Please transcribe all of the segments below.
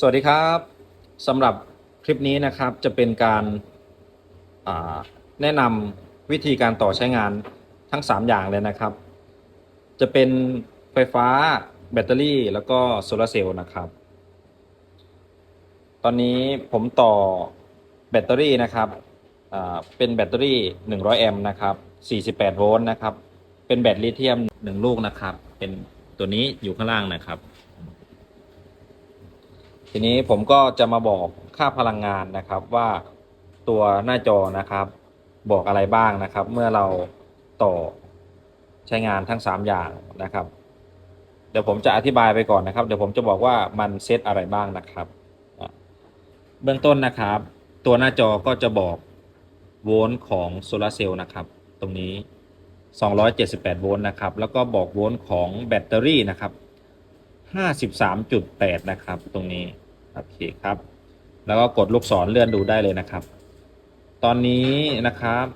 สวัสดีครับสำหรับคลิปนี้นะครับจะเป็นการาแนะนำวิธีการต่อใช้งานทั้ง 3 อย่างเลยนะครับ จะเป็นไฟฟ้าแบตเตอรี่ แล้วก็โซลาร์เซลล์นะครับ ตอนนี้ผมต่อแบตเตอรี่นะครับเป็นแบตเตอรี่ 100 แอมป์นะครับ 48 โวลต์นะครับ เป็นแบตลิเธียม 1 ลูกนะครับ เป็นตัวนี้อยู่ข้างล่างนะครับ ทีนี้ผมก็จะมาบอกค่าพลังงานนะครับว่าตัวหน้าจอนะครับบอกอะไรบ้างนะครับ เมื่อเราต่อใช้งานทั้ง 3 อย่างนะครับ เดี๋ยวผมจะอธิบายไปก่อนนะครับ เดี๋ยวผมจะบอกว่ามันเซตอะไรบ้างนะครับเบื้องต้นนะครับ ตัวหน้าจอก็จะบอกโวลต์ของโซลาร์เซลล์นะครับ ตรงนี้ 278 โวลต์นะครับ แล้วก็บอกโวลต์ของแบตเตอรี่นะครับ 53.8 นะครับ ตรงนี้ โอเคครับ แล้วก็กดลูกศรเลื่อนดูได้เลยนะครับ ตอนนี้นะครับ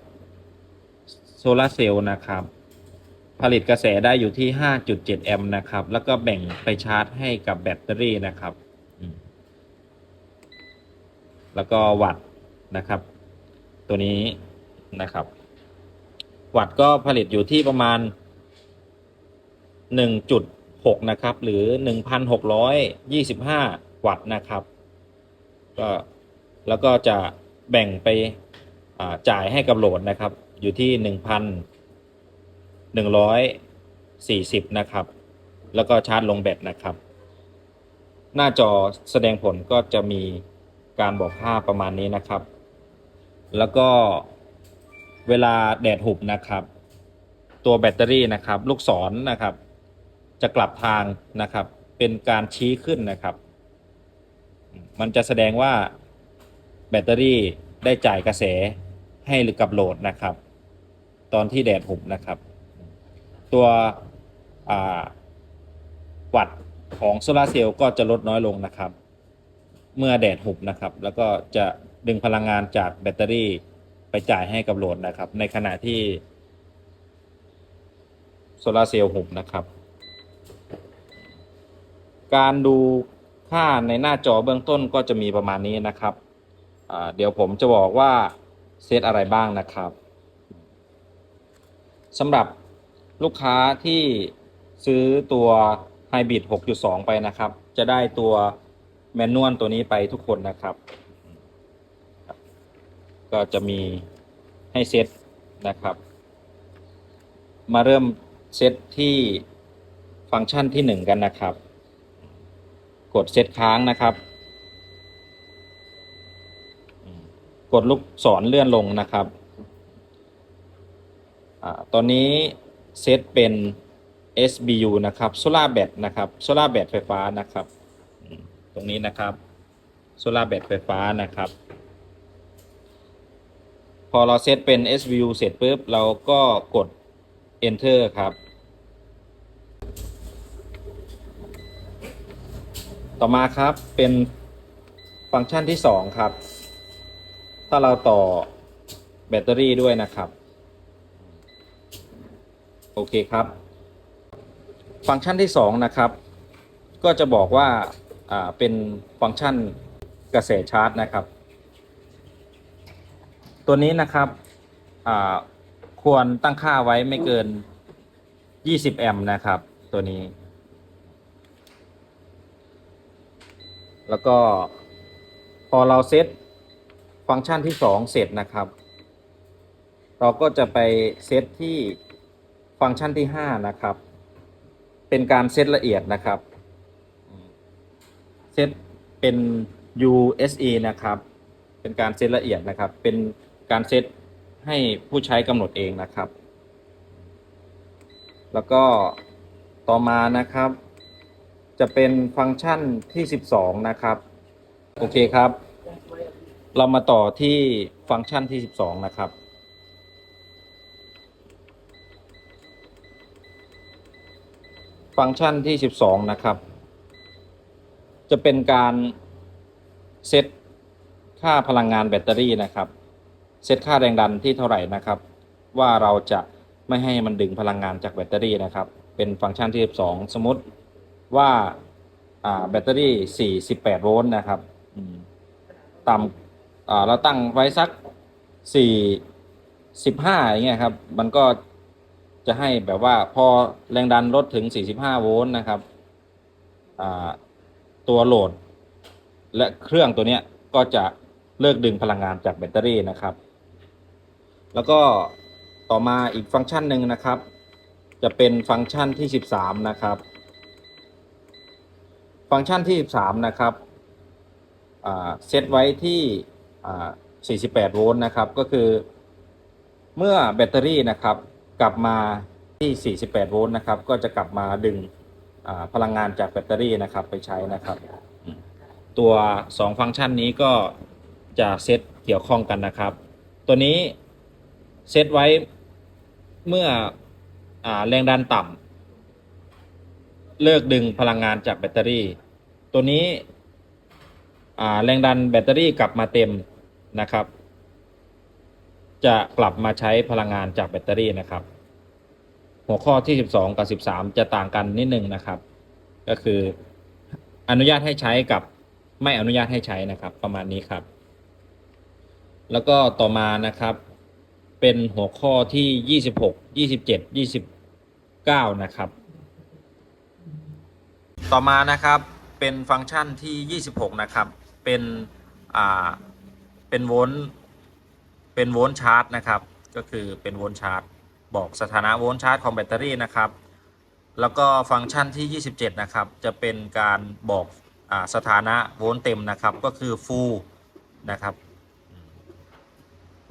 โซลาเซลล์นะครับ ผลิตกระแสได้อยู่ที่ 5.7 แอมป์นะครับ แล้วก็แบ่งไปชาร์จให้กับแบตเตอรี่นะครับ แล้วก็วัตต์นะครับ ตัวนี้นะครับ วัตต์ก็ผลิตอยู่ที่ประมาณ 1.6 นะครับ หรือ 1,625 วัตต์นะครับก็แล้วก็จะแบ่งไปจ่ายให้กับโหลดนะครับ อยู่ที่ 1,140 นะครับ แล้วก็ชาร์จลงแบตนะครับ หน้าจอแสดงผลก็จะมีการบอกค่าประมาณนี้นะครับ แล้วก็เวลาแดดหุบนะครับ ตัวแบตเตอรี่นะครับ ลูกศรนะครับ จะกลับทางนะครับ เป็นการชี้ขึ้นนะครับ มันจะแสดงว่าแบตเตอรี่ได้จ่ายกระแสให้หรือกับโหลดนะครับ ตอนที่แดดหุบนะครับ ตัววัตต์ของโซลาเซลล์ก็จะลดน้อยลงนะครับ เมื่อแดดหุบนะครับ แล้วก็จะดึงพลังงานจากแบตเตอรี่ไปจ่ายให้กับโหลดนะครับ ในขณะที่โซลาเซลล์หุบนะครับ การดู ค่าในหน้าจอเบื้องต้นก็จะมีประมาณนี้นะครับ เดี๋ยวผมจะบอกว่าเซตอะไรบ้างนะครับสำหรับลูกค้าที่ซื้อตัว Hybrid 6.2 ไปนะครับ จะได้ตัวแมนนวลตัวนี้ไปทุกคนนะครับ ก็จะมีให้เซตนะครับ มาเริ่มเซตที่ฟังก์ชันที่ 1 กันนะครับ กดเซตค้างนะครับ กดลูกศรเลื่อนลงนะครับอตอนนี้เซตเป็น SBU นะครับโซลาร์แบตนะครับโซลาร์แบตไฟฟ้านะครับ ตรงนี้นะครับโซลาร์แบตไฟฟ้านะครับ พอเราเซตเป็น SBU เสร็จปุ๊บเราก็กด enter ครับ ต่อมาครับเป็นฟังก์ชันที่ 2 ครับ ถ้าเราต่อแบตเตอรี่ด้วยนะครับ โอเคครับ ฟังก์ชันที่ 2 นะครับ ก็จะบอกว่าเป็นฟังก์ชันกระแสชาร์จนะครับ ตัวนี้นะครับควรตั้งค่าไว้ไม่เกิน 20 แอมป์นะครับ ตัวนี้ แล้วก็พอเราเซตฟังก์ชันที่ 2 เสร็จนะครับ เราก็จะไปเซตที่ฟังก์ชันที่ 5 นะครับ เป็นการเซตละเอียดนะครับเซตเป็น USE นะครับ เป็นการเซตละเอียดนะครับ เป็นการเซตให้ผู้ใช้กำหนดเองนะครับ แล้วก็ต่อมานะครับ จะเป็นฟังก์ชันที่ 12 นะครับ โอเคครับ เรามาต่อที่ฟังก์ชันที่ 12 นะครับ ฟังก์ชันที่ 12 นะครับ จะเป็นการเซตค่าพลังงานแบตเตอรี่นะครับ เซตค่าแรงดันที่เท่าไหร่นะครับ ว่าเราจะไม่ให้มันดึงพลังงานจากแบตเตอรี่นะครับ เป็นฟังก์ชันที่ 12 สมมติ ว่าอ่าแบตเตอรี่ 48 โวลต์นะครับอืมต่ำอ่าเราตั้งไว้สัก 4 15อย่างเงี้ยครับ มันก็จะให้แบบว่าพอแรงดันลดถึง 45 โวลต์นะครับอ่าตัวโหลด และเครื่องตัวเนี้ยก็จะเลิกดึงพลังงานจากแบตเตอรี่นะครับ แล้วก็ต่อมาอีกฟังก์ชันหนึ่งนะครับ จะเป็นฟังก์ชันที่ 13 นะครับ ฟังก์ชันที่ 13 นะครับเซตไว้ที่อ่า48 โวลต์นะครับ ก็คือ เมื่อแบตเตอรี่นะครับ กลับมาที่ 48 โวลต์นะครับ ก็จะกลับมาดึงพลังงานจากแบตเตอรี่นะครับไปใช้นะครับ ตัว 2 ฟังก์ชันนี้ก็จะเซตเกี่ยวข้องกันนะครับ ตัวนี้เซตไว้เมื่ออแรงดันต่ำ เลิกดึงพลังงานจากแบตเตอรี่ ตัวนี้แรงดันแบตเตอรี่กลับมาเต็มนะครับ จะกลับมาใช้พลังงานจากแบตเตอรี่นะครับ หัวข้อที่ 12 กับ 13 จะต่างกันนิดนึงนะครับ ก็คืออนุญาตให้ใช้กับไม่อนุญาตให้ใช้นะครับ ประมาณนี้ครับ แล้วก็ต่อมานะครับ เป็นหัวข้อที่ 26 27 29 นะครับ ต่อมานะครับเป็นฟังก์ชันที่ 26 นะครับ เป็นอ่าเป็นโวลต์เป็นโวลต์ชาร์จนะครับก็คือเป็นโวลต์ชาร์จบอกสถานะโวลต์ชาร์จของแบตเตอรี่นะครับ แล้วก็ฟังก์ชันที่ 27 นะครับ จะเป็นการบอกอสถานะโวลต์เต็มนะครับ ก็คือ full นะครับ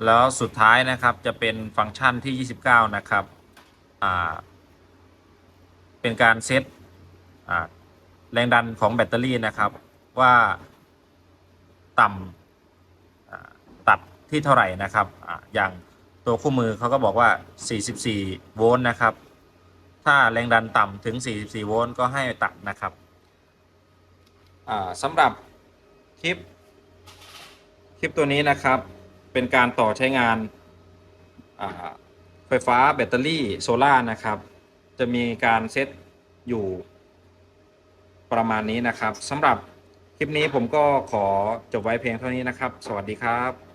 แล้วสุดท้ายนะครับจะเป็นฟังก์ชันที่ 29 นะครับ เป็นการเซต แรงดันของแบตเตอรี่นะครับ ว่าต่ำอ่าตัดที่เท่าไหร่นะครับออย่างตัวคู่มือเขาก็บอกว่า 44 โวลต์นะครับ ถ้าแรงดันต่ำถึง 44 โวลต์ก็ให้ตัดนะครับอ่าสำหรับคลิป คลิปตัวนี้นะครับ เป็นการต่อใช้งานไฟฟ้าแบตเตอรี่โซล่านะครับ จะมีการเซตอยู่ ประมาณนี้นะครับสำหรับคลิปนี้ผมก็ขอจบไว้เพียงเท่านี้นะครับ สวัสดีครับ